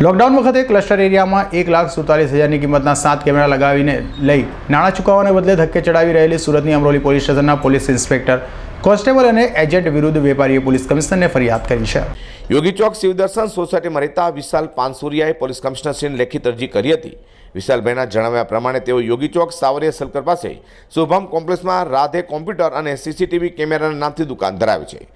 Lockdown વખતે cluster એરિયામાં એક લાખ સુડતાલીસ હજારની કિંમતના સાત કેમેરા લગાવીને લઈ નાણાં ચૂકવવાને બદલે ધક્કે ચડાવી રહેલી સુરતની અમરોલી પોલીસ સ્ટેશનના પોલીસ ઇન્સ્પેક્ટર, કોન્સ્ટેબલ અને એજન્ટ વિરુદ્ધ વેપારીએ પોલીસ કમિશનરને ફરિયાદ કરી છે. યોગી ચોક શિવદર્શન સોસાયટીમાં રહેતા વિશાલ પાનસુરિયાએ પોલીસ કમિશનરશ્રીને લેખિત અરજી કરી હતી. વિશાલભાઈના જણાવ્યા પ્રમાણે તેઓ યોગી ચોક સાવરિયા સર્કલ પાસે શુભમ કોમ્પ્લેક્સમાં રાધે કોમ્પ્યુટર અને સીસીટીવી કેમેરાના નામથી દુકાન ધરાવે છે.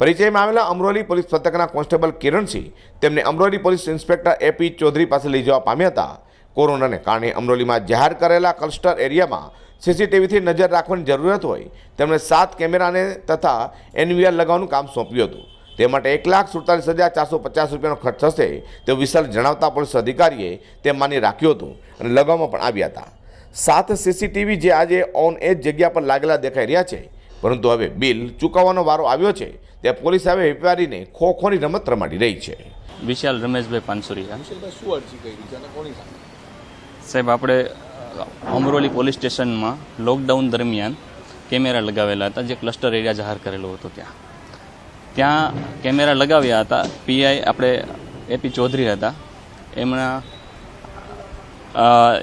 પરિચયમાં આવેલા અમરોલી પોલીસ પથકના કોન્સ્ટેબલ કિરણસિંહ તેમને Amroli police inspector AP Chaudhari પાસે લઈ જવા પામ્યા હતા. કોરોનાને કારણે અમરોલીમાં જાહેર કરેલા ક્લસ્ટર એરિયામાં સીસીટીવીથી નજર રાખવાની જરૂરિયાત હોય, તેમણે સાત કેમેરાને તથા એનવીઆર લગાવવાનું કામ સોંપ્યું હતું. તે માટે એક લાખ સુડતાલીસ હજાર ચારસો પચાસ રૂપિયાનો ખર્ચ થશે તેવું વિશાલ જણાવતા પોલીસ અધિકારીએ તે માની રાખ્યું હતું અને લગાવવામાં પણ આવ્યા હતા. સાત સીસીટીવી જે આજે ઓન એજ જગ્યા પર લાગેલા દેખાઈ રહ્યા છે પરંતુ હવે બિલ ચૂકવવાનો વારો આવ્યો છે તે પોલીસ હવે વેપારીને ખો ખોની રમત રમાડી રહી છે. વિશાલ રમેશભાઈ પાનસુરિયા. શું અરજી કરી? છે અને કોની સામે? સાહેબ આપણે અમરોલી પોલીસ સ્ટેશનમાં લોકડાઉન દરમિયાન કેમેરા લગાવેલા હતા જે ક્લસ્ટર એરિયા જાહેર કરેલો હતો ત્યાં. ત્યાં કેમેરા લગાવ્યા હતા પીઆઈ આપણે એપી ચૌધરી હતા. એમના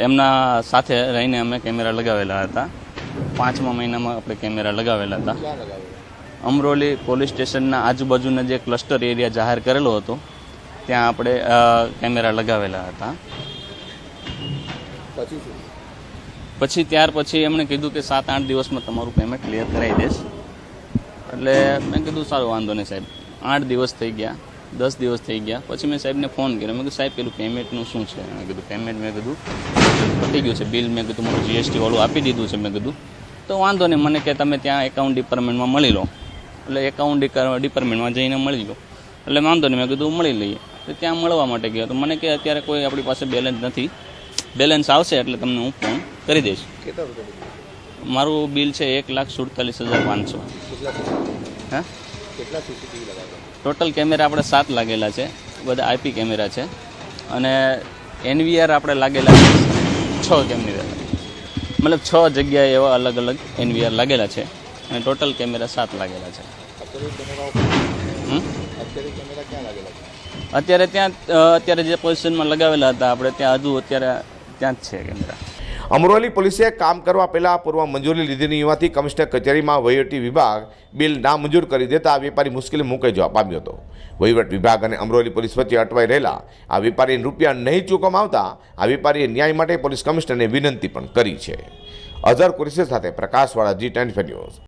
એમના સાથે રહીને અમે કેમેરા લગાવેલા હતા. પાંચમા મહિનામાં આપણે કેમેરા લગાવેલા હતા. અમરોલી પોલીસ સ્ટેશનના આજુબાજુના જે ક્લસ્ટર એરિયા જાહેર કરેલો હતો ત્યાં આપણે કેમેરા લગાવેલા હતા. પછી પછી ત્યાર પછી એમણે કીધું કે સાત આઠ દિવસમાં તમારું પેમેન્ટ ક્લિયર કરાવી દઈશ. એટલે મેં કીધું સારું વાંધો નહીં સાહેબ. આઠ દિવસ થઈ ગયા. દસ દિવસ થઈ ગયા. પછી મેં સાહેબને ફોન કર્યો. મેં કીધું સાહેબ પેલું પેમેન્ટનું શું છે? મેં કીધું પેમેન્ટ મેં કીધું પતી ગયું છે બિલ મેં કીધું મારું જીએસટી વાળું આપી દીધું છે. મેં કીધું તો વાંધો નહીં મને કે તમે ત્યાં એકાઉન્ટ ડિપાર્ટમેન્ટમાં મળી લો. એટલે એકાઉન્ટ ડિપાર્ટમેન્ટમાં જઈને મળી લો એટલે વાંધો નહીં મેં કીધું મળી લઈએ. તો ત્યાં મળવા માટે ગયો. તો મને કે અત્યારે કોઈ આપણી પાસે બેલેન્સ નથી. બેલેન્સ આવશે એટલે તમને હું ફોન કરી દઈશ. મારું બિલ છે એક લાખ સુડતાલીસ હજાર પાંચસો. હા કેટલા સીસીટીવી લગાવ્યા? ટોટલ કેમેરા આપણે સાત લાગેલા છે. બધા આઈપી કેમેરા છે. અને એનવીઆર આપણે લાગેલા છે છ કેમેરા. મતલબ છ જગ્યાએ એવા અલગ અલગ એનવીઆર લાગેલા છે. અને ટોટલ કેમેરા સાત લાગેલા છે. અત્યારે ત્યાં અત્યારે જે પોઝિશનમાં લગાવેલા હતા, આપણે ત્યાં હજુ અત્યારે ત્યાં જ છે કેમેરા. અમરોલી પોલીસે કામ કરવા પહેલાં પૂર્વ મંજૂરી લીધેલી હોવાથી કમિશનર કચેરીમાં વહીવટી વિભાગ બિલ નામંજૂર કરી દેતા વેપારી મુશ્કેલી મુકાઈ જવા પામ્યો હતો. વહીવટ વિભાગ અને અમરોલી પોલીસ વચ્ચે અટવાઈ રહેલા આ વેપારીને રૂપિયા નહીં ચૂકવવામાં આવતા આ વેપારીએ ન્યાય માટે પોલીસ કમિશનરને વિનંતી પણ કરી છે. અઝર કુરેશી સાથે પ્રકાશવાળા જી ટેન ન્યૂઝ.